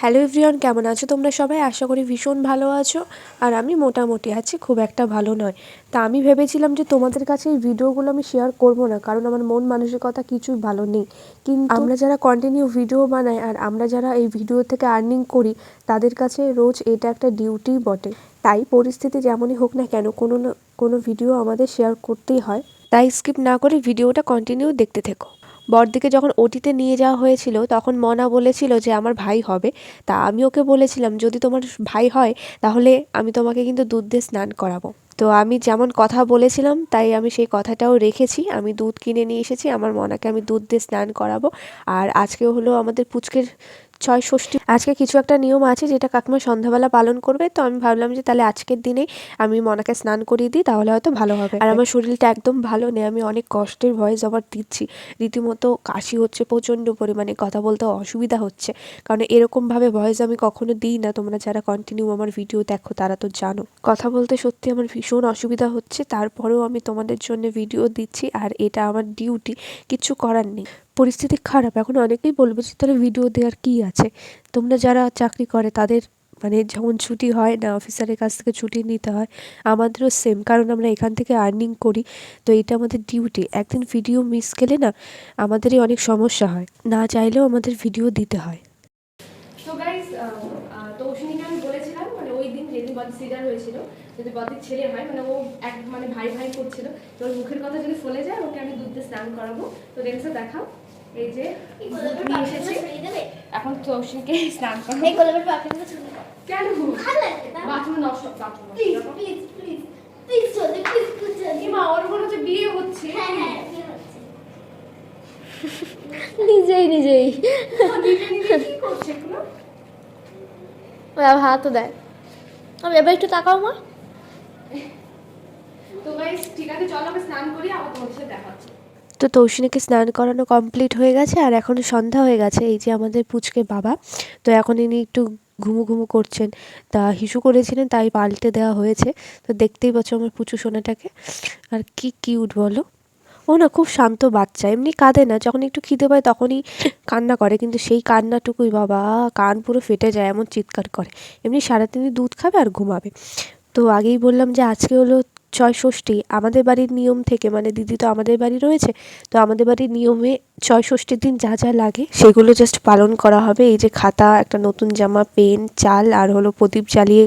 Hello everyone কেমন আছো তোমরা সবাই? আশা করি ভীষণ ভালো আছো। আর আমি মোটামুটি আছি খুব একটা ভালো নয়। তা আমি ভেবেছিলাম যে তোমাদের কাছে এই ভিডিওগুলো আমি শেয়ার করব না কারণ আমার মন মানসিকতা কিছুই ভালো নেই। কিন্তু আমরা যারা কন্টিনিউ ভিডিও বানাই আর আমরা যারা এই ভিডিও থেকে আর্নিং করি তাদের কাছে রোজ এটা একটা ডিউটি বটে। তাই পরিস্থিতি যেমনই হোক না কেন কোনো না কোনো ভিডিও আমাদের শেয়ার করতেই হয়। তাই স্কিপ না করে ভিডিওটা কন্টিনিউ দেখতে থেকো। বরদিকে যখন ওটিতে নিয়ে যাওয়া হয়েছিল, তখন মনা বলেছিল যে, আমার ভাই হবে। তা আমি ওকে বলেছিলাম, যদি তোমার ভাই হয়, তাহলে আমি তোমাকে কিন্তু দুধ দিয়ে স্নান করাবো। তো আমি যেমন কথা বলেছিলাম, তাই আমি সেই কথাটাও রেখেছি। আমি দুধ কিনে নিয়ে এসেছি, আমার মনাকে আমি দুধ দিয়ে স্নান করাবো। আর আজকে হলো আমাদের পুচকের ছয় ষষ্ঠী। আজকে কিছু একটা নিয়ম আছে যেটা কাকিমা সন্ধ্যাবেলা পালন করবে। তো আমি ভাবলাম যে তাহলে আজকের দিনে আমি মনাকে স্নান করিয়ে দিই, তাহলে হয়তো ভালো হবে। আর আমার শরীরটা একদম ভালো নেই, আমি অনেক কষ্টের ভয়েস আবার দিচ্ছি। রীতিমতো কাশি হচ্ছে, প্রচণ্ড পরিমাণে কথা বলতে অসুবিধা হচ্ছে। কারণ এরকমভাবে ভয়েস আমি কখনো দিই না। তোমরা যারা কন্টিনিউ আমার ভিডিও দেখো, তারা তো জানো। কথা বলতে সত্যি আমার ভীষণ অসুবিধা হচ্ছে। তারপরেও আমি তোমাদের জন্য ভিডিও দিচ্ছি, আর এটা আমার ডিউটি কিছু করার নেই। পরিস্থিতি খারাপ। এখন অনেকেই বলবে যে, তাহলে ভিডিও দেওয়ার কী আছে? তোমরা যারা চাকরি করে, তাদের মানে যখন ছুটি হয় না অফিসারের কাছ থেকে ছুটি নিতে হয়, আমাদেরও সেম কারণ আমরা এখান থেকে আর্নিং করি। তো এটা আমাদের ডিউটি একদিন ভিডিও মিস গেলে না, আমাদেরই অনেক সমস্যা হয়। না চাইলেও আমাদের ভিডিও দিতে হয়। মানে ছেলে হয় মানে ও এক মানে ভাই ভাই করছিল, তো মুখের কথা যদি ফলে যায়, ওকে আমি দুধ স্নান করাবো। তো দেখছ দেখাও। এই যে নিয়ে এসেছি। এখন স্নান করাবো। এই গোলাপের ছুঁয়ে কেন ভালো লাগে না? বাথরুম নষ্ট bathroom Please, please, please, please চলে, please, please চলে। মা ওর মনে হচ্ছে বিয়ে হচ্ছে। হ্যাঁ, হ্যাঁ, বিয়ে হচ্ছে। নিজেই নিজেই। হাতও দেয়। আমি এবার একটু তাকাও মা। তো গাইজ ঠিক আছে চলো আমি স্নান করি আবার তোমার সাথে দেখাচ্ছি তো তৌসিনীকে স্নান করানো কমপ্লিট হয়ে গেছে আর এখন সন্ধ্যা হয়ে গেছে, এই যে আমাদের পুচকে বাবা। তো এখন ইনি একটু ঘুমু ঘুমু করছেন। তা হিসু করেছিলেন, তাই পাল্টে দেওয়া হয়েছে। তো দেখতেই পাচ্ছ আমার পুচু সোনাটাকে। আর কি কিউট বলো। ও না খুব শান্ত বাচ্চা, এমনি কাঁদে না। যখন একটু খিদে পায় তখনই কান্না করে, কিন্তু সেই কান্নাটুকুই বাবা, কান পুরো ফেটে যায়, এমন চিৎকার করে। এমনি সারাদিনই দুধ খাবে আর ঘুমাবে। তো আগেই বললাম যে আজকে হলো ছয় ষষ্ঠী আমাদের বাড়ির নিয়ম থেকে মানে দিদি তো আমাদের বাড়ি রয়েছে, তো আমাদের বাড়ির নিয়মে ছয় ষষ্ঠীর দিন যা যা লাগে সেগুলো জাস্ট পালন করা হবে। এই যে খাতা, একটা নতুন জামা, পেন, চাল আর হলো প্রদীপ জ্বালিয়ে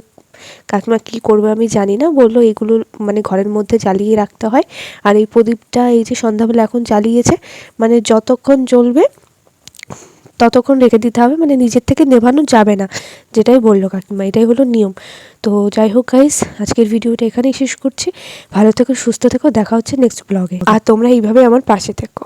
কাকিমা কী করবে আমি জানি না, বলল এগুলো মানে ঘরের মধ্যে জ্বালিয়ে রাখতে হয়। আর এই প্রদীপটা এই যে সন্ধ্যাবেলা এখন জ্বালিয়েছে মানে যতক্ষণ জ্বলবে ততক্ষণ রেখে দিতে হবে মানে নিজের থেকে নেভানো যাবে না। যেটাই বলল কাকিমা, এটাই হলো নিয়ম। তো যাই হোক গাইস আজকের ভিডিওটা এখানেই শেষ করছি। ভালো থেকো, সুস্থ থেকো, দেখা হচ্ছে নেক্সট ব্লগে আর তোমরা এইভাবে আমার পাশে থেকো।